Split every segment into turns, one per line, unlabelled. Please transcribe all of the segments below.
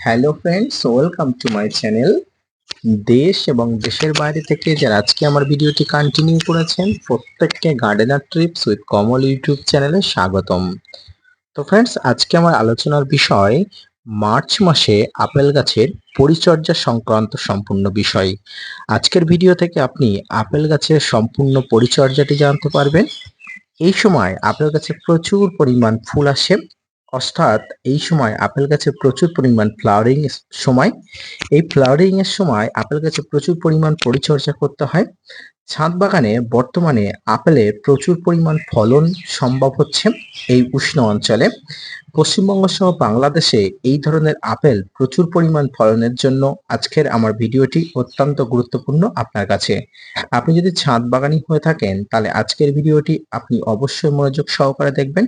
Hello friends welcome to my channel দেশ এবং দেশের বাইরে থেকে যারা আজকে আমার ভিডিওটি কন্টিনিউ করেছেন, প্রত্যেককে gardener tips with Kamal YouTube চ্যানেলে স্বাগতম। তো ফ্রেন্ডস আজকে আমার আলোচনার বিষয় মার্চ মাসে আপেল গাছের পরিচর্যা সংক্রান্ত সম্পূর্ণ বিষয়। আজকের ভিডিও থেকে আপনি আপেল গাছের সম্পূর্ণ পরিচর্যাটি জানতে পারবেন। এই সময় আপেল গাছে প্রচুর পরিমাণ ফুল আসে অর্থাৎ এই সময় আপেল গাছে প্রচুর পরিমাণ ফ্লাওয়ারিং সময়। এই ফ্লাওয়ারিং এর সময় আপেল গাছে প্রচুর পরিমাণ পরিচর্যা করতে হয়। ছাদ বাগানে বর্তমানে আপেলের প্রচুর পরিমাণ ফলন সম্ভব হচ্ছে এই উষ্ণ অঞ্চলে। পশ্চিমবঙ্গ সহ বাংলাদেশে এই ধরনের আপেল প্রচুর পরিমাণ ফলনের জন্য আজকের আমার ভিডিওটি অত্যন্ত গুরুত্বপূর্ণ আপনার কাছে। আপনি যদি ছাদ বাগানি হয়ে থাকেন, তাহলে আজকের ভিডিওটি আপনি অবশ্যই মনোযোগ সহকারে দেখবেন।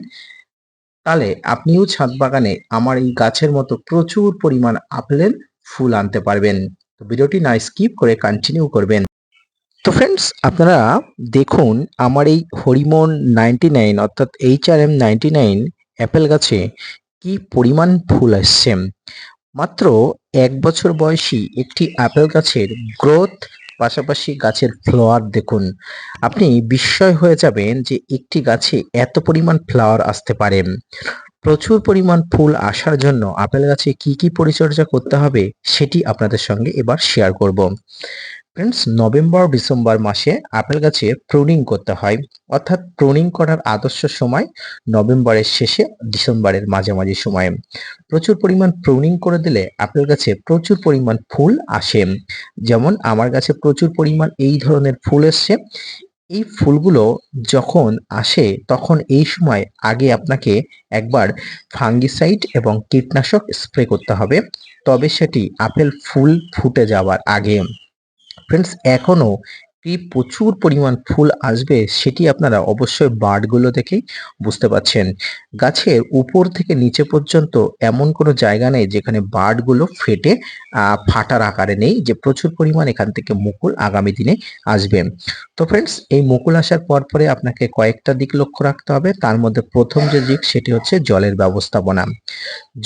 তাহলে আপনিও ছাদ বাগানে আমার এই গাছের মতো প্রচুর পরিমাণ আপেলের ফুল আনতে পারবেন। তো ভিডিওটি না স্কিপ করে কন্টিনিউ করবেন। তো ফ্রেন্ডস আপনারা দেখুন আমার এই হরিমন নাইনটি নাইন অর্থাৎ H R M ninety nine apple গাছে কি পরিমাণ ফুল আসছে। মাত্র এক বছর বয়সী একটি আপেল গাছের গ্রোথ পাশাপাশি গাছের ফ্লাওয়ার দেখুন। আপনি বিস্ময় হয়ে যাবেন যে একটি গাছে এত পরিমাণ ফ্লাওয়ার আসতে পারে। প্রচুর পরিমাণ ফুল আসার জন্য আপেল গাছে কি কি পরিচর্যা করতে হবে সেটি আপনাদের সঙ্গে এবার শেয়ার করব। ফ্রেন্ডস নভেম্বর ডিসেম্বর মাসে আপেল গাছে প্রুনিং করতে হয়। অর্থাৎ প্রুনিং করার আদর্শ সময় নভেম্বরের শেষে ডিসেম্বরের মাঝামাঝি সময়ে। প্রচুর পরিমাণ প্রুনিং করে দিলে আপেল গাছে প্রচুর পরিমাণ ফুল আসে। যেমন আমার গাছে প্রচুর পরিমাণ এই ধরনের ফুল এসছে। এই ফুলগুলো যখন আসে, তখন এই সময় আগে আপনাকে একবার ফাঙ্গিসাইড এবং কীটনাশক স্প্রে করতে হবে। তবে সেটি আপেল ফুল ফুটে যাওয়ার আগে। ফ্রেন্ডস এখনও কি প্রচুর পরিমাণ ফুল আসবে সেটি আপনারা অবশ্যই বার্ডগুলো দেখেই বুঝতে পারছেন। গাছের উপর থেকে নিচে পর্যন্ত এমন কোনো জায়গা নেই যেখানে বার্ডগুলো ফেটে ফাটার আকারে নেই যে প্রচুর পরিমাণ এখান থেকে মুকুল আগামী দিনে আসবে। তো ফ্রেন্ডস এই মুকুল আসার পর পরে আপনাকে কয়েকটা দিক লক্ষ্য রাখতে হবে। তার মধ্যে প্রথম যে দিক সেটি হচ্ছে জলের ব্যবস্থাপনা।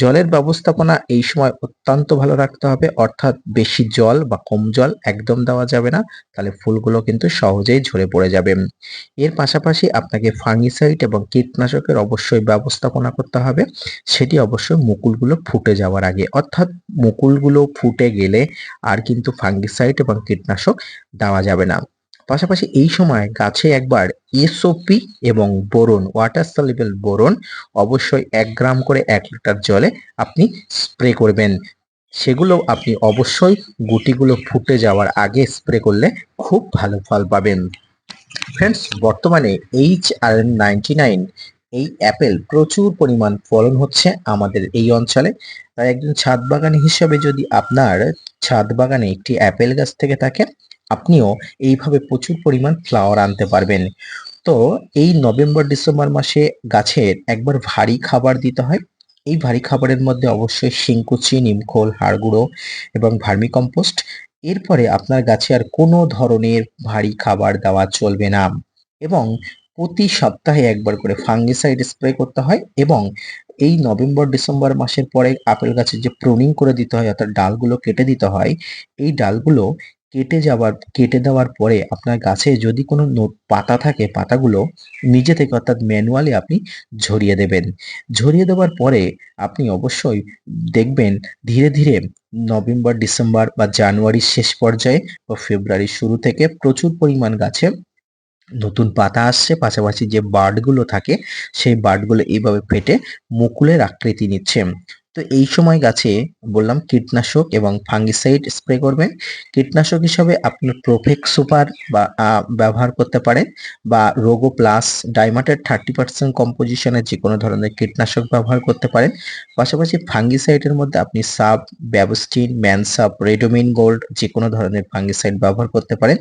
জলের ব্যবস্থাপনা এই সময় অত্যন্ত ভালো রাখতে হবে। অর্থাৎ বেশি জল বা কম জল একদম দেওয়া যাবে না। তাহলে ফুলগুলো কিন্তু সহজেই ঝরে পড়ে যাবে। এর পাশাপাশি আপনাকে ফাঙ্গিসাইড এবং কীটনাশকের অবশ্যই ব্যবস্থাপনা করতে হবে। সেটি অবশ্যই মুকুলগুলো ফুটে যাওয়ার আগে। অর্থাৎ মুকুলগুলো ফুটে গেলে আর কিন্তু ফাঙ্গিসাইড এবং কীটনাশক দেওয়া যাবে না। পাশাপাশি এই সময় গাছে একবার এসওপি এবং বোরন ওয়াটার সলিবল বোরন অবশ্যই এক গ্রাম করে এক লিটার জলে আপনি স্প্রে করবেন। সেগুলো আপনি অবশ্যই গুটিগুলো ফুটে যাওয়ার আগে স্প্রে করলে খুব ভালো ফল পাবেন। ফ্রেন্ডস বর্তমানে এইচ আর নাইনটি নাইন এই অ্যাপেল প্রচুর পরিমাণ ফলন হচ্ছে আমাদের এই অঞ্চলে। তাই একজন ছাদ বাগানি হিসাবে যদি আপনার ছাদ বাগানে একটি অ্যাপেল গাছ থেকে থাকে, আপনিও এইভাবে প্রচুর পরিমাণ ফ্লাওয়ার আনতে পারবেন। তো এই নভেম্বর ডিসেম্বর মাসে গাছের একবার ভারী খাবার দিতে হয়। এই ভারী খাবারের মধ্যে অবশ্যই শিংকুচি নিমখোল হাড়গুঁড়ো এবং ভার্মি কম্পোস্ট। এরপরে আপনার গাছে আর কোনো ধরনের ভারী খাবার দেওয়া চলবে না এবং প্রতি সপ্তাহে একবার করে ফাঙ্গিসাইড স্প্রে করতে হয় এবং এই নভেম্বর, ডিসেম্বর মাসের পরে আপেল গাছের যে প্রুনিং করে দিতে হয় অর্থাৎ ডালগুলো কেটে দিতে হয়, এই ডালগুলো কেটে যাওয়ার কেটে দেওয়ার পরে আপনার গাছে যদি কোনো পাতা থাকে, পাতাগুলো, নিজে থেকে অর্থাৎ ম্যানুয়ালি আপনি ঝরিয়ে দেবেন। ঝরিয়ে দেওয়ার পরে আপনি অবশ্যই দেখবেন ধীরে ধীরে নভেম্বর, ডিসেম্বর বা জানুয়ারির শেষ পর্যায়ে বা ফেব্রুয়ারির শুরু থেকে প্রচুর পরিমাণ গাছে নতুন পাতা আসছে। পাশাপাশি যে বার্ডগুলো থাকে, সেই বার্ডগুলো এইভাবে ফেটে মুকুলের আকৃতি নিচ্ছে। তো এই সময় গাছে বললাম কীটনাশক এবং ফাঙ্গিসাইড স্প্রে করবেন। কীটনাশক হিসাবে আপনি প্রোফেক সুপার বা ব্যবহার করতে পারেন বা রোগো প্লাস ডাইমাটের থার্টি পার্সেন্ট কম্পোজিশনের যে কোনো ধরনের কীটনাশক ব্যবহার করতে পারেন। পাশাপাশি ফাঙ্গিসাইডের মধ্যে আপনি সাব ব্যাবস্টিন ম্যানসাপ রেডোমিন গোল্ড যে কোনো ধরনের ফাঙ্গিসাইড ব্যবহার করতে পারেন।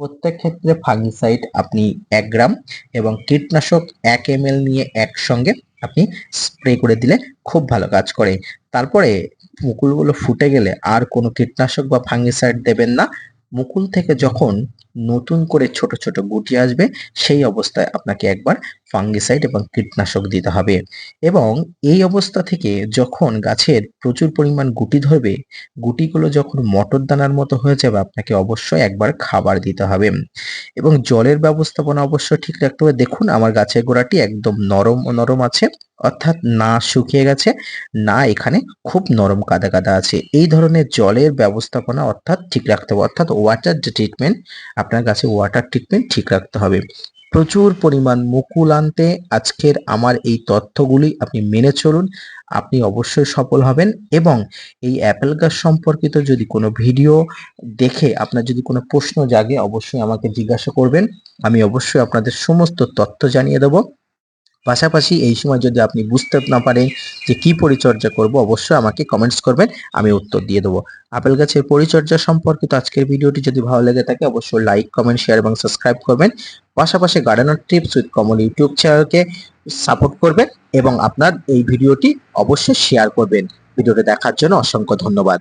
প্রত্যেক ক্ষেত্রে ফাঙ্গিসাইড আপনি এক গ্রাম এবং কীটনাশক এক এম নিয়ে একসঙ্গে আপনি স্প্রে করে দিলে খুব ভালো কাজ করে। তারপরে মুকুলগুলো ফুটে গেলে আর কোনো কীটনাশক বা ফাঙ্গিসাইড দেবেন না। মুকুল থেকে যখন নতুন করে ছোট ছোট গুটি আসবে, সেই অবস্থায় আপনাকে একবার ফাঙ্গিসাইড এবং কীটনাশক দিতে হবে। এবং এই অবস্থা থেকে যখন গাছের প্রচুর পরিমাণ গুটি ধরবে, গুটিগুলো যখন মটর দানার মতো হয়ে যাবে, আপনাকে অবশ্যই একবার খাবার দিতে হবে। এবং জলের ব্যবস্থাপনা অবশ্যই ঠিক রাখতে হবে। দেখুন, আমার গাছের গোড়াটি একদম নরম ও নরম আছে। অর্থাৎ না শুকিয়ে গেছে, না এখানে খুব নরম কাদা কাদা আছে। এই ধরনের জলের ব্যবস্থাপনা অর্থাৎ ঠিক রাখতে হবে। অর্থাৎ ওয়াটার ট্রিটমেন্ট আপনার গাছে ওয়াটার ট্রিটমেন্ট ঠিক রাখতে হবে। প্রচুর পরিমাণ মুকুল আনতে আজকের আমার এই তথ্যগুলি আপনি মেনে চলুন, আপনি অবশ্যই সফল হবেন এবং এই অ্যাপেল গাছ সম্পর্কিত যদি কোনো ভিডিও দেখে আপনার যদি কোনো প্রশ্ন জাগে, অবশ্যই আমাকে জিজ্ঞাসা করবেন। আমি অবশ্যই আপনাদের সমস্ত তথ্য জানিয়ে দেবো। পাশাপাশি এই সময় যদি আপনি বুঝতে না পারেন যে কি পরিচর্যা করব, অবশ্যই আমাকে কমেন্টস করবেন, আমি উত্তর দিয়ে দেবো। আপেল গাছের পরিচর্যা সম্পর্কিত আজকের ভিডিওটি যদি ভালো লেগে থাকে, অবশ্যই লাইক কমেন্ট শেয়ার এবং সাবস্ক্রাইব করবেন। পাশাপাশি gardener tips with Kamal YouTube চ্যানেলকে সাপোর্ট করবেন এবং আপনার এই ভিডিওটি অবশ্যই শেয়ার করবেন। ভিডিওটি দেখার জন্য অসংখ্য ধন্যবাদ।